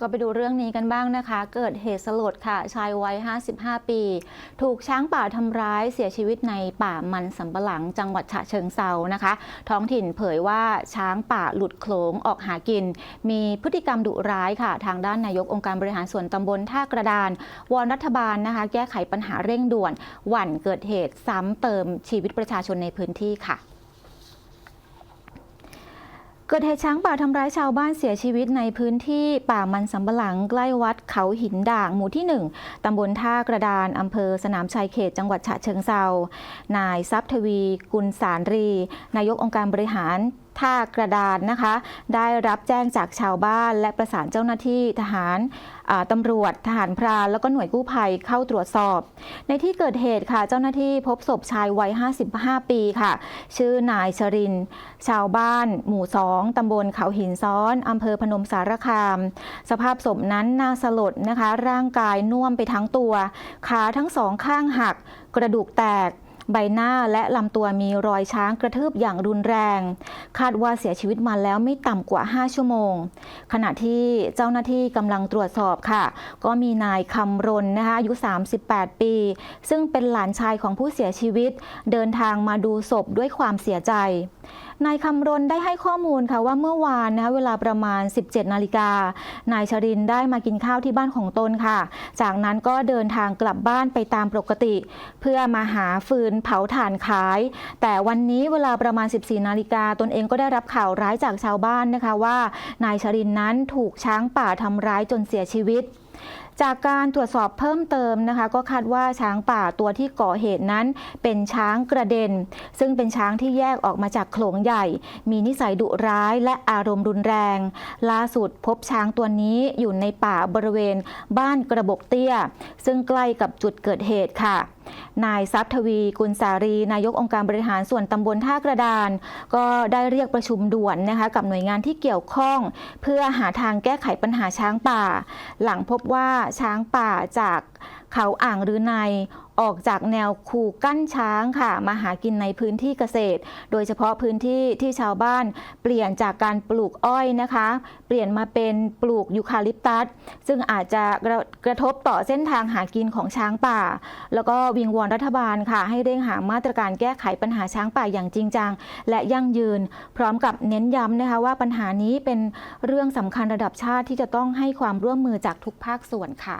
ก็ไปดูเรื่องนี้กันบ้างนะคะ เกิดเหตุสลดค่ะ ชายวัย 55 ปี ถูกช้างป่าทำร้ายเสียชีวิตในป่ามันสำปะหลังจังหวัดฉะเชิงเซานะคะ ท้องถิ่นเผยว่าช้างป่าหลุดโขลงออกหากิน มีพฤติกรรมดุร้ายค่ะ ทางด้านนายกองค์การบริหารส่วนตำบลท่ากระดาน วอนรัฐบาลนะคะ แก้ไขปัญหาเร่งด่วน หวั่นเกิดเหตุซ้ำเติมชีวิตประชาชนในพื้นที่ค่ะ เกิดเหตุช้างป่าทำร้ายชาวบ้านเสียชีวิตในพื้นที่ป่ามันสำปะหลังใกล้วัดเขาหินด่างหมู่ที่ 1 ตำบลท่ากระดานอำเภอสนามชัยเขตจังหวัดฉะเชิงเซา นายทรัพย์ทวี กุลสารรี นายกองค์การบริหาร ท่ากระดานนะคะ ได้รับแจ้งจากชาวบ้านและประสานเจ้าหน้าที่ทหารตำรวจทหารพรานแล้วก็หน่วยกู้ภัยเข้าตรวจสอบ ในที่เกิดเหตุค่ะ เจ้าหน้าที่พบศพชายวัย 55 ปีค่ะ ชื่อนายชริน ชาวบ้าน หมู่2ตำบลเขาหินซ้อนอำเภอพนมสารคาม สภาพศพนั้นน่าสลดนะคะ ร่างกายน่วมไปทั้งตัว ขาทั้งสองข้างหัก กระดูกแตก ใบหน้าและลำตัวมีรอยช้างกระทืบอย่างรุนแรง คาดว่าเสียชีวิตมาแล้วไม่ต่ำกว่า 5 ชั่วโมง ขณะที่เจ้าหน้าที่กำลังตรวจสอบค่ะ ก็มีนายคำรณนะคะอายุ 38 ปี ซึ่งเป็นหลานชายของผู้เสียชีวิต เดินทางมาดูศพด้วยความเสียใจ นายคำรณได้ให้ข้อมูลค่ะว่าเมื่อวานนะคะเวลาประมาณ 17 นาฬิกา นายชรินได้มากินข้าวที่บ้านของตนค่ะ จากนั้นก็เดินทางกลับบ้านไปตามปกติ เพื่อมาหาฟืนเผาถ่านขาย แต่วันนี้เวลาประมาณ 14 นาฬิกาตนเองก็ได้รับข่าวร้ายจากชาวบ้านนะคะว่า นายชรินนั้นถูกช้างป่าทำร้ายจนเสียชีวิต จากการตรวจสอบเพิ่มเติมนะคะ ก็คาดว่าช้างป่าตัวที่ก่อเหตุนั้น เป็นช้างกระเด็น ซึ่งเป็นช้างที่แยกออกมาจากโขลงใหญ่ มีนิสัยดุร้ายและอารมณ์รุนแรง ล่าสุดพบช้างตัวนี้อยู่ในป่าบริเวณบ้านกระบอกเตี้ย ซึ่งใกล้กับจุดเกิดเหตุค่ะ นายทรัพย์ทวีกุลสารี นายกองค์การบริหารส่วนตำบลท่ากระดาน ก็ได้เรียกประชุมด่วนนะคะกับหน่วยงานที่เกี่ยวข้อง เพื่อหาทางแก้ไขปัญหาช้างป่า หลังพบว่าช้างป่าจากเขาอ่างรือใน ออกจากแนวคูกั้นช้างค่ะ มาหากินในพื้นที่เกษตร โดยเฉพาะพื้นที่ที่ชาวบ้าน เปลี่ยนจากการปลูกอ้อยนะคะ เปลี่ยนมาเป็นปลูกยูคาลิปตัส ซึ่งอาจจะกระกระทบต่อเส้นทางหากินของช้างป่า แล้วก็วิงวอนรัฐบาลค่ะ ให้เร่งหามาตรการแก้ไขปัญหาช้างป่าอย่างจริงจัง และยั่งยืน พร้อมกับเน้นย้ำนะคะว่าปัญหานี้เป็นเรื่องสำคัญระดับชาติที่จะต้องให้ความร่วมมือจากทุกภาคส่วนค่ะ